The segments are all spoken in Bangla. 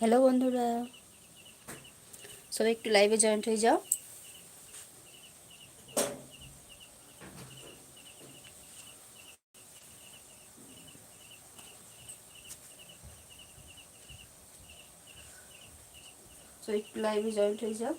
হ্যালো বন্ধুরা। সবাই একটু লাইভে জয়েন্ট হয়ে যাও। সো একটু লাইভে জয়েন্ট হয়ে যাও।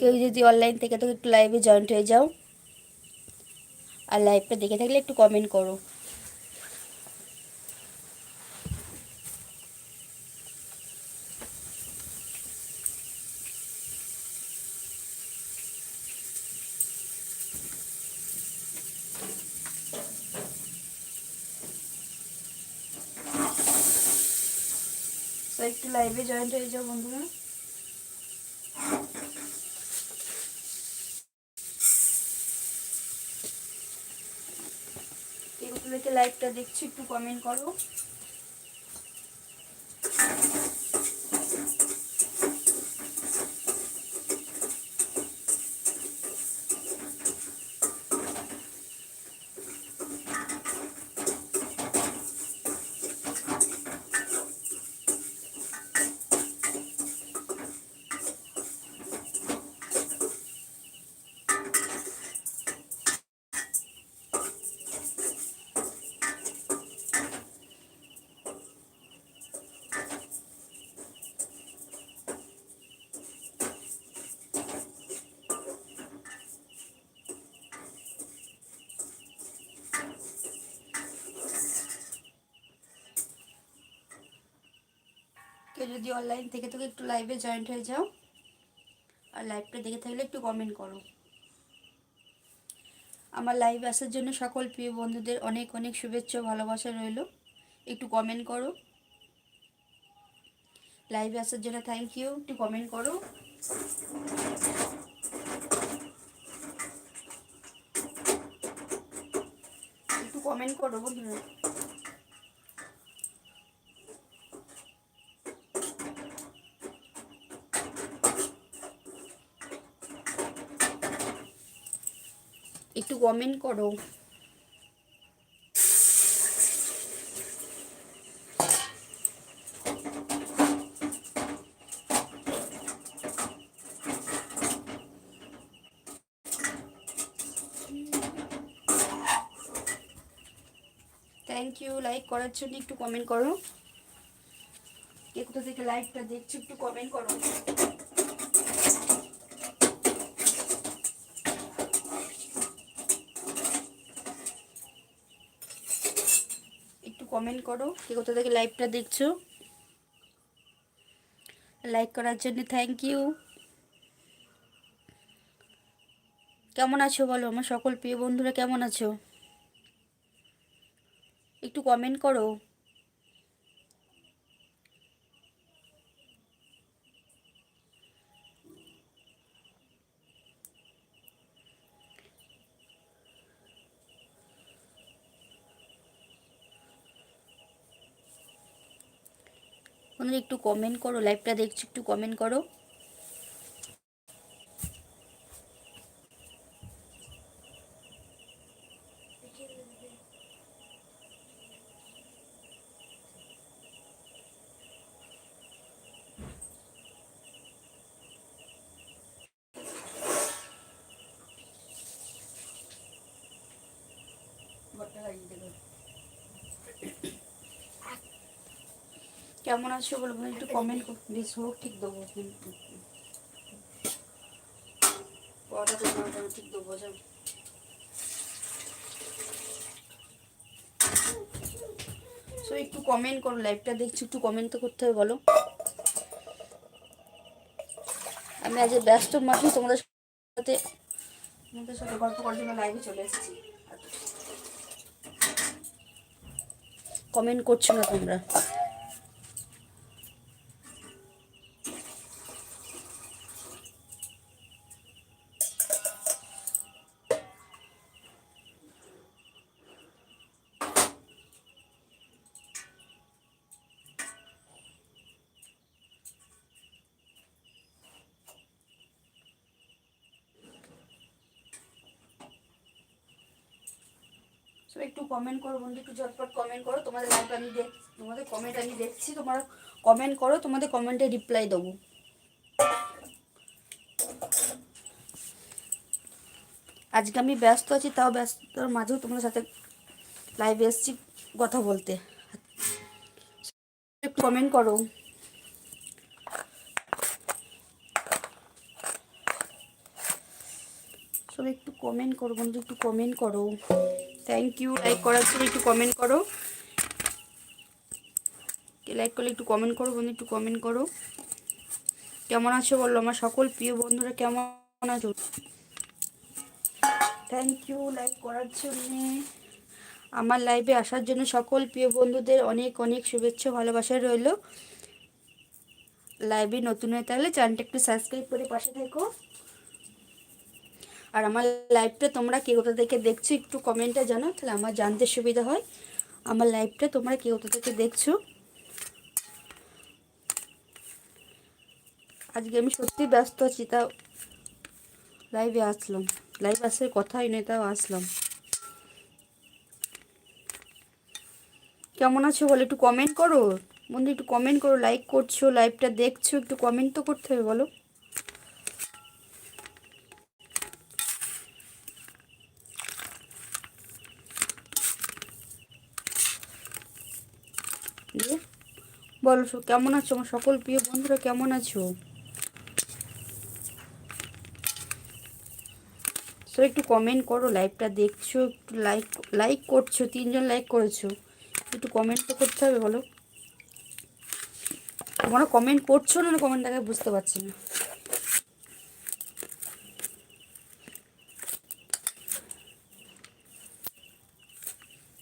কেউ যদি অনলাইন থেকে তো একটু লাইভে জয়েন্ট হয়ে যাও, আর লাইভটা দেখে থাকলে একটু কমেন্ট করো। একটু লাইভে জয়েন্ট হয়ে যাও বন্ধুরা। লাইভটা দেখছি একটু কমেন্ট করো। যদি অনলাইন থেকে থেকে একটু লাইভে জয়েন্ট হয়ে যাও, আর লাইভটা দেখে থাকলে একটু কমেন্ট করো। আমার লাইভ আসার জন্য সকল প্রিয় বন্ধুদের অনেক অনেক শুভেচ্ছা ভালোবাসা রইল। একটু কমেন্ট করো। লাইভে আসার জন্য থ্যাংক ইউ একটু কমেন্ট করো। একটু কমেন্ট করো বন্ধুরা একটু কমেন্ট করো। থ্যাংক ইউ লাইক করার জন্য একটু কমেন্ট করো। কে কোথা থেকে লাইকটা দেখছ একটু কমেন্ট করো একটু কমেন্ট করো। কে কোথা থেকে লাইভটা দেখছ? লাইক করার জন্য থ্যাংক ইউ কেমন আছো বলো? আমার সকল প্রিয় বন্ধুরা কেমন আছো? একটু কমেন্ট করো। বন্ধুরা একটু কমেন্ট করো লাইভটা দেখছি একটু কমেন্ট করো। কেমন আছো বলব একটু কমেন্ট বেশ হোক, ঠিক দেবো ঠিক দেবো। সো একটু কমেন্ট করো লাইভটা দেখছি, একটু কমেন্ট তো করতে হবে, বলো। আমি আজ ব্যস্ত মাসে, তোমাদের সাথে তোমাদের সাথে গল্প করার জন্য লাইভে চলে এসেছি। কমেন্ট করছ না তোমরা? সবাই একটু কমেন্ট করো বন্ধু, একটু ঝটপট কমেন্ট করো। তোমাদের লাইভ আমি দেখ, তোমাদের কমেন্ট আমি দেখছি। তোমরা কমেন্ট করো, তোমাদের কমেন্টে রিপ্লাই দেবো। আজকে আমি ব্যস্ত আছি, তাও ব্যস্তর মাঝেও তোমাদের সাথে লাইভে এসেছি কথা বলতে। কমেন্ট করো। সবাই একটু কমেন্ট করো বন্ধু, একটু কমেন্ট করো। থ্যাংক ইউ লাইক করার জন্য একটু কমেন্ট করো। কে লাইক করলে একটু কমেন্ট করো, বন্ধু, একটু কমেন্ট করো। কেমন আছো বলল আমার সকল প্রিয় বন্ধুরা কেমন আছো? থ্যাংক ইউ লাইক করার জন্যে। আমার লাইভে আসার জন্য সকল প্রিয় বন্ধুদের অনেক অনেক শুভেচ্ছা, ভালোবাসা রইল। লাইভে নতুন হয়ে তাহলে চ্যানেলটা একটু সাবস্ক্রাইব করে পাশে থেকো। আর আমার লাইভটা তোমরা কে কোথা থেকে দেখছ, একটু কমেন্টে জানাও, তাহলে আমার জানতে সুবিধা হয়। আমার লাইভটা তোমরা কে কোথা থেকে দেখছ। আজকে আমি সত্যি ব্যস্ত আছি, তাও লাইভে আসলাম। লাইভ আসার কথাই নেই, তাও আসলাম। কেমন আছো বলো, একটু কমেন্ট করো। বন্ধু, একটু কমেন্ট করো লাইক করছ লাইভটা দেখছ, একটু কমেন্ট তো করতে হবে, বলো। বলো কেমন আছো আমার সকল প্রিয় বন্ধুরা, কেমন আছো? সো একটু কমেন্ট করো লাইভটা দেখছ, একটু লাইক লাইক করছ, তিনজন লাইক করেছ, একটু কমেন্ট তো করতে হবে, বলো। তোমরা কমেন্ট করছ না কমেন্টটাকে বুঝতে পারছি না।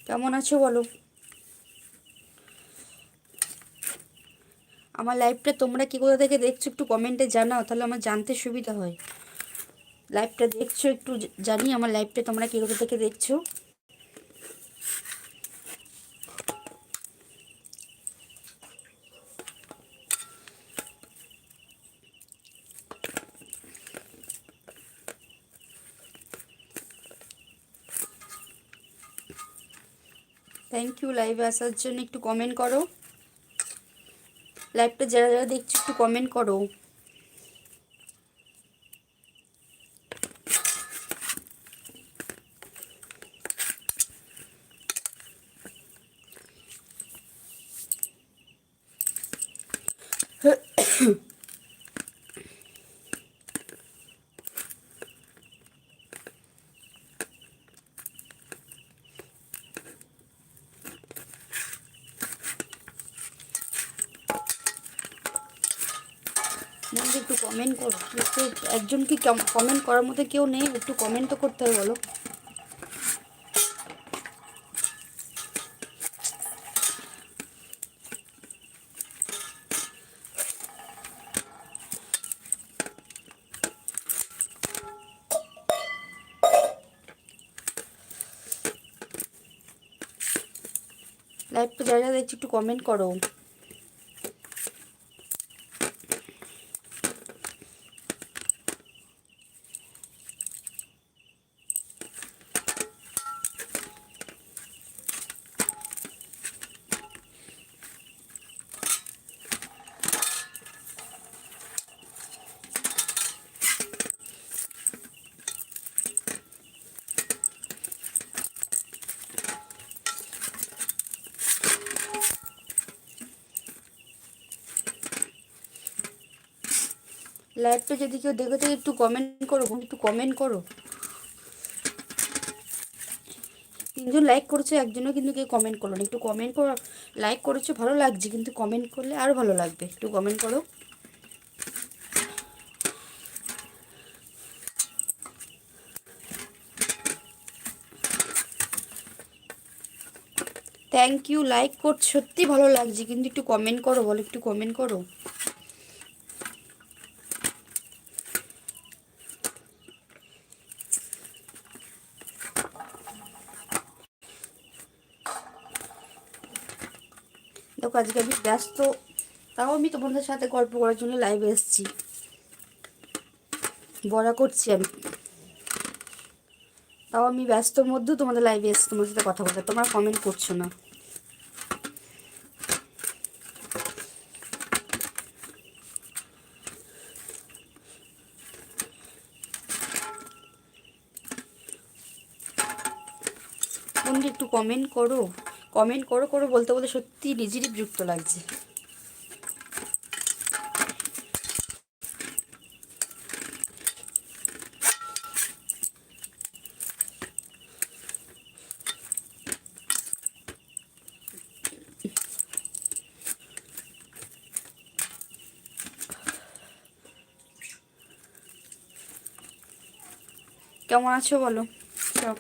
কেমন আছো বলো? আমার লাইভটা তোমরা কি কোথা থেকে দেখছ একটু কমেন্টে জানাও, তাহলে আমার জানতে সুবিধা হয়। লাইভটা দেখছ একটু জানি আমার লাইভটা তোমরা কি কোথা থেকে দেখছ। থ্যাংক ইউ লাইভে আসার জন্য একটু কমেন্ট করো। লাইভটা যারা যারা দেখছ একটু কমেন্ট করো বন্ধু একটু কমেন্ট করো একটু একজন কি কমেন্ট করার মধ্যে কেউ নেই? একটু কমেন্ট তো করতে হবে, বলো। লাইভটা যারা যারা দেখছি, একটু কমেন্ট করো। লাইভটা যদি কেউ দেখে থাকে একটু কমেন্ট করো একটু কমেন্ট করো। তিনজন লাইক করেছে, একজনও কিন্তু কেউ কমেন্ট করল না। একটু কমেন্ট করো লাইক করেছ, ভালো লাগছে, কিন্তু কমেন্ট করলে আরও ভালো লাগবে। একটু কমেন্ট করো। থ্যাংক ইউ লাইক করছ, সত্যি ভালো লাগছে, কিন্তু একটু কমেন্ট করো, বলো, একটু কমেন্ট করো। আজকে আমি ব্যস্ত। তাও আমি তোমাদের সাথে গল্প করার জন্য লাইভে এসেছি। বড়া করছি আমি। তাও আমি ব্যস্তর মধ্যেও তোমাদের লাইভে এসেছি তোমার সাথে কথা বলতে। তোমরা কমেন্ট করছ না। একটু কমেন্ট করো। কমেন্ট করো করো বলতে বলতে সত্যি নিজেরই বিরক্ত লাগছে। কেমন আছো বলো সব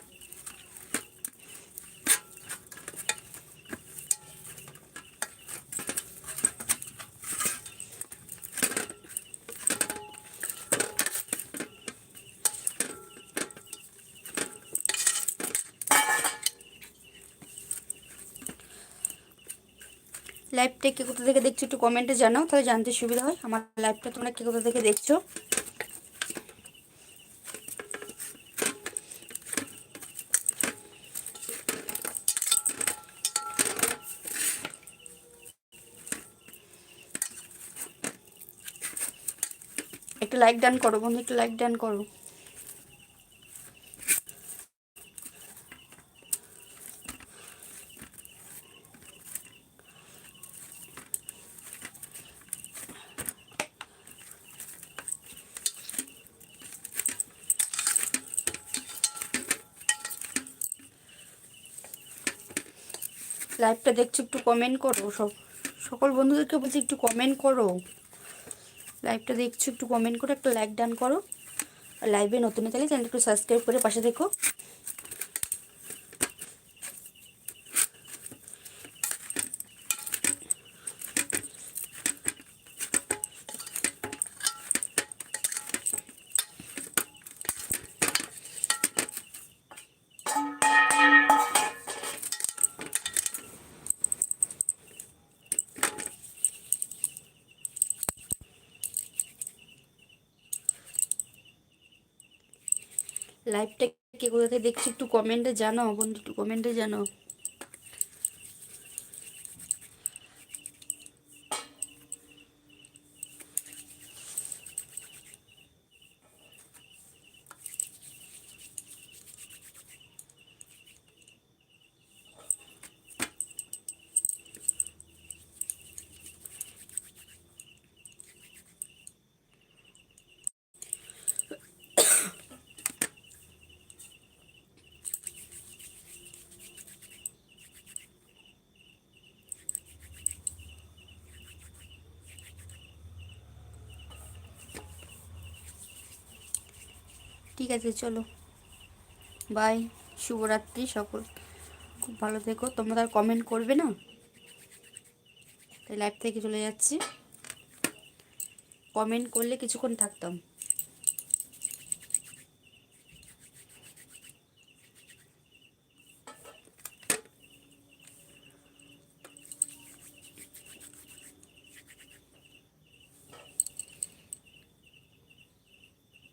লাইভটা কে কোথা থেকে দেখছ একটু কমেন্টে জানাও, তাহলে জানতে সুবিধা হয়। আমার লাইভটা তোমরা কে কোথা থেকে দেখছ? একটু লাইক ডান করো বন্ধু, একটু লাইক ডান করো। লাইভটা দেখছ একটু কমেন্ট করো। সব, সকল বন্ধুদেরকে বলছি একটু কমেন্ট করো। লাইভটা দেখছ একটু কমেন্ট করো, একটা লাইক ডান করো। আর লাইভে নতুন তাহলে চ্যানেলটা একটু সাবস্ক্রাইব করে পাশে দেখো লাইভটা কে কোথা থেকে দেখছি একটু কমেন্টে জানাও বন্ধু একটু কমেন্টে জানাও। ঠিক আছে, চলো। বাই শুভরাত্রি সকল। খুব ভালো থেকো। তোমরা তার কমেন্ট করবে না? তাই লাইভ থেকে চলে যাচ্ছি। কমেন্ট করলে কিছুক্ষণ থাকতাম।